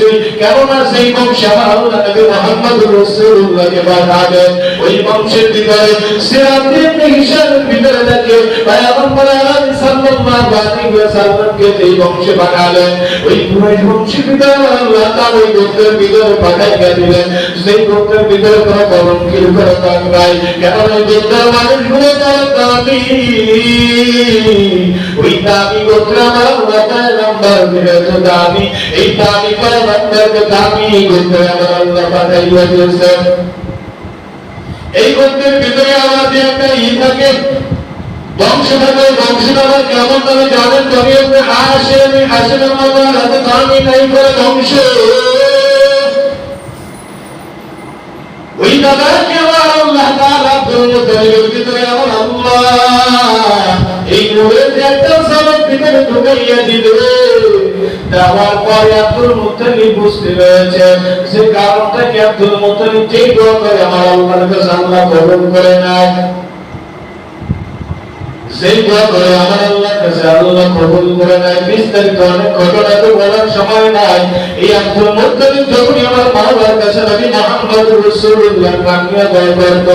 নিশ্চয়ই কেননা সেই বংশে আমার আল্লাহ নবী মুহাম্মদ রাসূলুল্লাহকে পাঠাবেন ওই বংশের ভিতরে সিরাত ইবনে হিশামের ভিতরে দেখে পয়গম্বর আলাইহিস সাল্লাল্লাহু আলাইহি ওয়াসাল্লামকে এই বংশে পাঠালেন। ওই কুরাইশ বংশের ভিতরে আল্লাহ তার ওই গোত্রের ভিতরে পাঠাইয়া দিলেন। সেই গোত্রের ভিতরে কোনো কলঙ্কির কোনো কাজ নাই। কেন ওই গোত্রের মানুষগুলো তারা দামি। ওই দামি গোত্র আমার আল্লাহ পয়গম্বর দিয়েছে দামি এই দামি পয়গম্বরকে দামি গোত্রে আমার আল্লাহ পাঠাইয়া দিয়েছেন এই গোত্রের ভিতরে আমাদের একটা ই থাকে বংশ থাকে বংশ নামে কেমন নামে জানেন কবি আপনি হাসেন হাসেন আমার হাতে দামি নাই করে বংশ ওই দাদাকে আমার আল্লাহ তাআলা দুর্নীতির ভিতরে ঢুকাইয়া দিলে, দেওয়ার পরে আব্দুল মুত্তালিব বুঝতে পেরেছে যে কারণটা কি আব্দুল মুত্তালিব যেই দোয়া করে, আমার আল্লাহর কাছে আল্লাহ কবুল করে নেয় সেই দোয়া করে, আমার আল্লাহর কাছে আল্লাহ কবুল করে নেয় বিস্তারিত অনেক ঘটনা তো বলার সময় নাই। এই আব্দুল মুত্তালিব যখনই আমার মাওলার কাছে নবী মুহাম্মদ রাসূলুল্লাহ কামিয়া দোয়া করতো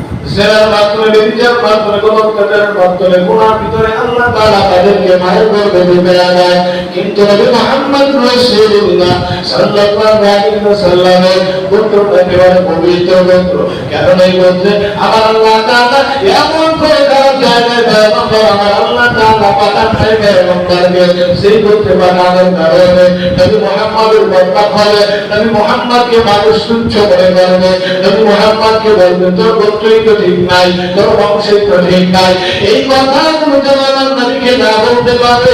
না জেনার মাধ্যমে বেবিচার মাধ্যমে গণতন্ত্রের মাধ্যমে গুণার ভিতরে আল্লাহ তাআলা তাদেরকে মায়ের গর্ভে ঢুকে দেয়। কিন্তু নবী মুহাম্মদ রাসূলুল্লাহ সাল্লাল্লাহু আলাইহি ওয়াসাল্লামের গোত্র একেবারে পবিত্র পুত্র কারণ এই গোত্রে আমার আল্লাহ তাআলা এমন জায়গায় পয়গম্বর আমার আল্লাহ তাআলা পাঠান নাই পয়গম্বরকে সেই গোত্রে পাঠানোর কারণে নবী মুহাম্মদের বদনাম হবে নবী মুহাম্মদকে মানুষ তুচ্ছ মনে করবে নবী এই কথাগুলো নবীকে না বলতে পারে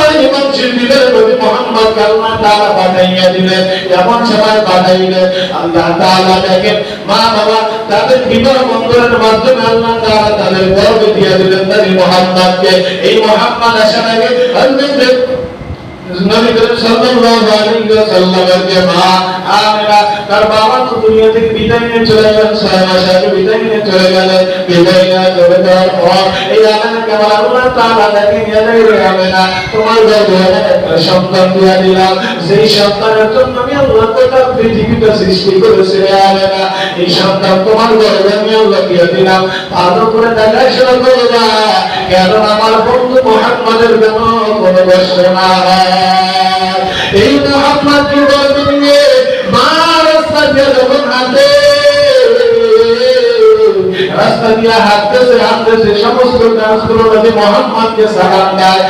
আল্লাহ তাআলা পাঠাইয়া দিলেন এমন সময় পাঠাইলেন আল্লাহ তাআলা দেখেন, মা বাবা তাদের বিবাহ বন্ধনের মাধ্যমে আল্লাহ তাআলা তাদের গর্বে দিয়ে দিলেন নবী মুহাম্মদকে। এই মুহাম্মদ আসার আগে তার তোমার সন্তান দিয়ে দিলাম সেই সন্তানের জন্য আমি আল্লাহ গোটা পৃথিবীটা সৃষ্টি এই সন্তান তোমার আমি আল্লাহ দিয়ে দিলাম ভালো করে কেন আমার বন্ধু যেন কোনো কষ্ট না। এই কি নিয়ে রাস্তা যখন রাস্তা হাঁটতেছে হাঁটতেছে, সমস্ত কাজগুলো নবী সালাম দেয়।